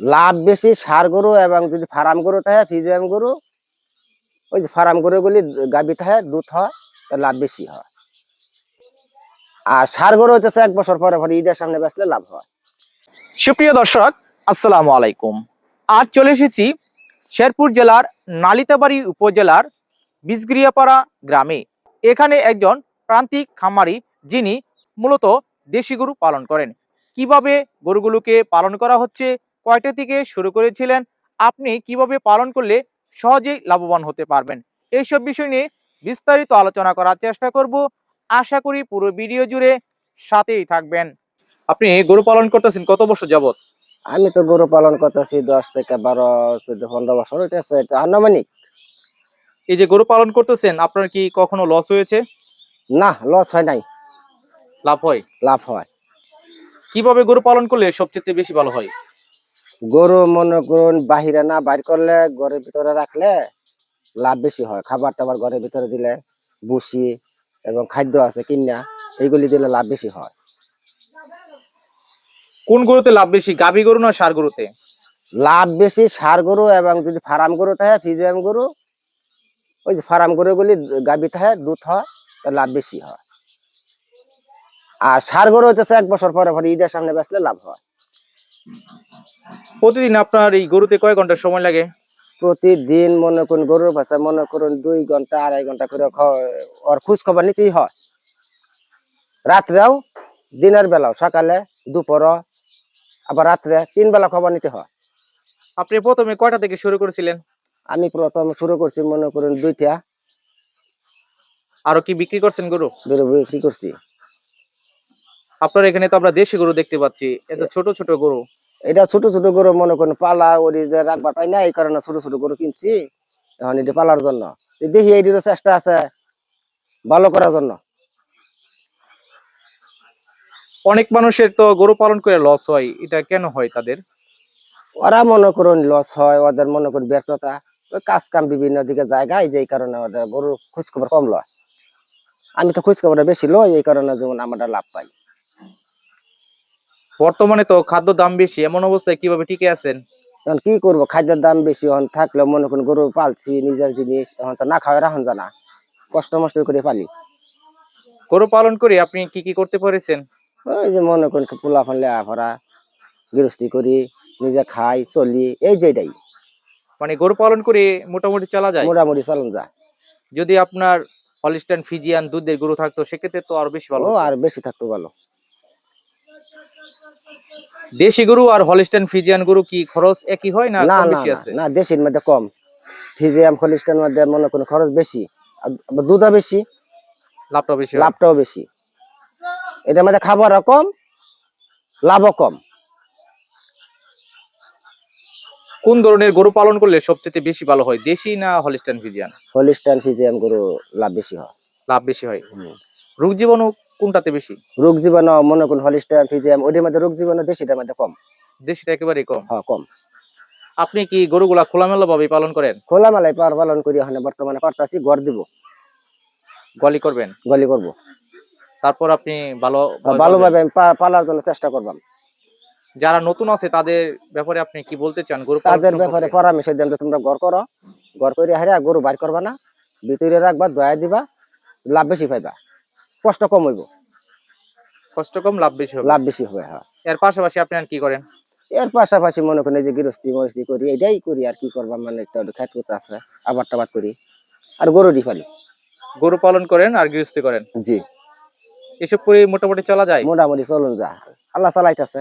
লাভ বেশি, সার গরু এবং যদি ফার্ম গরু থাকে, ফিজিয়াম গরু, ওই যে ফার্ম গরুগুলি গাবি থাকে, দুধ হয় লাভ বেশি হয়। আর সার গরু হইতেছে এক বছর পরে পরে ঈদের সামনে বেচলে লাভ হয়। সুপ্রিয় দর্শক, আসসালামু আলাইকুম। আজ চলে এসেছি শেরপুর জেলার নালিতাবাড়ি উপজেলার বিজগিরিয়াপাড়া গ্রামে। এখানে একজন প্রান্তিক খামারি যিনি মূলত দেশি গরু পালন করেন। কীভাবে গরুগুলোকে পালন করা হচ্ছে কয়টা থেকে শুরু করেছিলেন? আপনি কীভাবে পালন করলে সহজেই লাভবান হতে পারবেন? এইসব বিষয় নিয়ে বিস্তারিত আলোচনা করার চেষ্টা করব। আশা করি পুরো ভিডিও জুড়ে সাথেই থাকবেন। আপনি গরু পালন করতেছেন কত বছর যাবত আমি তো গরু পালন করতেছি দশ থেকে বারো চোদ্দ পনেরো বছর হইতেছে আনুমানিক। এই যে গরু পালন করতেছেন আপনার কি কখনো লস হয়েছে? না লস হয় নাই। লাভ হয়? লাভ হয়। কীভাবে গরু পালন করলে সবচেয়ে বেশি ভালো হয়? গরু মনে করুন বাহিরে না বাইর করলে ঘরের ভিতরে রাখলে লাভ বেশি হয়। খাবার টাবার ঘরের ভিতরে দিলে বুসি এবং খাদ্য আছে কিনা এইগুলি দিলে লাভ বেশি হয়। কোন গরুতে লাভ বেশি গাভী গরু না সার গরুতে? লাভ বেশি সার গরু এবং যদি ফার্ম গরু থাকে ফিজিয়াম গরু ওই যে ফার্ম গরুগুলি গাবি থাকে দুধ হয় তো লাভ বেশি হয়। আর সার গরু হইতেছে এক বছর পরে পরে ঈদের সামনে বেচলে লাভ হয়। প্রতিদিন আপনার এই গরুতে কয় ঘণ্টা সময় লাগে? প্রতিদিন মনে করুন গরুর ভাষা মনে করুন দুই ঘণ্টা আড়াই ঘণ্টা করে ওর খোঁজ খবর নিতেই হয়। রাত্রেও দিনের বেলাও সকালে দুপুর আবার রাত্রে তিন বেলা খবর নিতে হয়। আপনি প্রথমে কয়টা থেকে শুরু করেছিলেন? আমি প্রথম শুরু করছি মনে করুন দুইটা। আরও কি বিক্রি করছেন গরু? বেরো বিক্রি করছি। আপনার এখানে তো আমরা দেশি গরু দেখতে পাচ্ছি। এটা ছোট ছোট গরু। এটা ছোট ছোট গরু মনে করুন পালা ওরি যে রাখবার পাই না এই কারণে ছোট ছোট গরু কিনছি। এখন এটি পালার জন্য। দেখি এইটিরও চেষ্টা আছে ভালো করার জন্য। অনেক মানুষের তো গরু পালন করে লস হয়। এটা কেন হয় তাদের? ওরা মনে করুন লস হয় ওদের মনে করুন ব্যর্থতা। ওই কাজ কাম বিভিন্ন দিকে জায়গায় যে এই কারণে ওদের গরুর খোঁজ খবর কম লয়। আমি তো খোঁজ খবরটা বেশি লই এই কারণে যেমন আমরা লাভ পাই। বর্তমানে তো খাদ্য দাম বেশি এমন অবস্থায় কীভাবে টিকে আছেন? এখন কি করব? খাদ্যের দাম বেশি এখন থাকলেও মনে করুন গরু পালছি নিজের জিনিস এখন তো না খাওয়া রাখুন জানা। কষ্ট মষ্ট করে পালি। গরু পালন করে আপনি কি কি করতে পেরেছেন? ওই যে মনে করুন পোলা ফান ভরা গৃহস্থী করি নিজে খাই চলি এই যেটাই মানে গরু পালন করে মোটামুটি চালা যায়? মোটামুটি চালন যায়। যদি আপনার হলিস্টান ফিজিয়ান দুধের গরু থাকতো সেক্ষেত্রে তো আরও বেশি ভালো ও আর বেশি থাকতো ভালো। দেশি গরু আর হলিস্টান ফিজিয়ান গরু কি খরচ একই হয় না বেশি আছে? না দেশির মধ্যে কম। ফিজিয়াম খলিস্টান মধ্যে মনে খরচ বেশি। দুধও বেশি লাভটা বেশি লাভটাও বেশি। এটার মধ্যে খাবারও কম লাভও কম। কোন ধরনের গরু পালন করলে সবচেয়ে বেশি ভালো হয় দেশি না হলিস্টান ফিজিয়ান? হলিস্টান ফিজিয়াম গরু লাভ বেশি হয়। লাভ বেশি হয়। রোগ জীবাণু কোনটাতে বেশি? রোগ জীবাণু মনে করুন হলিস্টান ফিজিয়াম ওইটার মধ্যে রোগ জীবাণু দেশিটার মধ্যে কম। দেশিটা একেবারেই কম? হ্যাঁ কম। আপনি কি গরুগুলা খোলামেলা ভাবে পালন করেন? খোলামেলায় পার পালন করি ওখানে বর্তমানে পারতাছি ঘর দিব। গলি করবেন? গলি করব। তারপর আপনি ভালো ভালোভাবে আমি পালার জন্য চেষ্টা করবাম। যারা নতুন আছে তাদের ব্যাপারে আপনি কি বলতে চান? গরু তাদের ব্যাপারে পরামর্শ দেন যে তোমরা ঘর করো। ঘর করে হারিয়া গরু বাইর করবা না। ভিতরে রাখবা দয়া দিবা লাভ বেশি পাইবা। কষ্ট কম হইব। কষ্ট কম লাভ বেশি হবে। লাভ বেশি হবে হ্যাঁ। এর পাশাপাশি আপনি আর কি করেন? এর পাশাপাশি মনে করেন যে গৃহস্থী মরস্থি করি এটাই করি আর কি করবা মানে একটা খেত করতে আছে আবার টাবাদ করি। আর গরু দি ফালি গরু পালন করেন আর গৃহস্থী করেন? জি। এসব করে মোটামুটি চলা যায়? মোটামুটি চলুন যা আল্লাহ চালাইতেছে।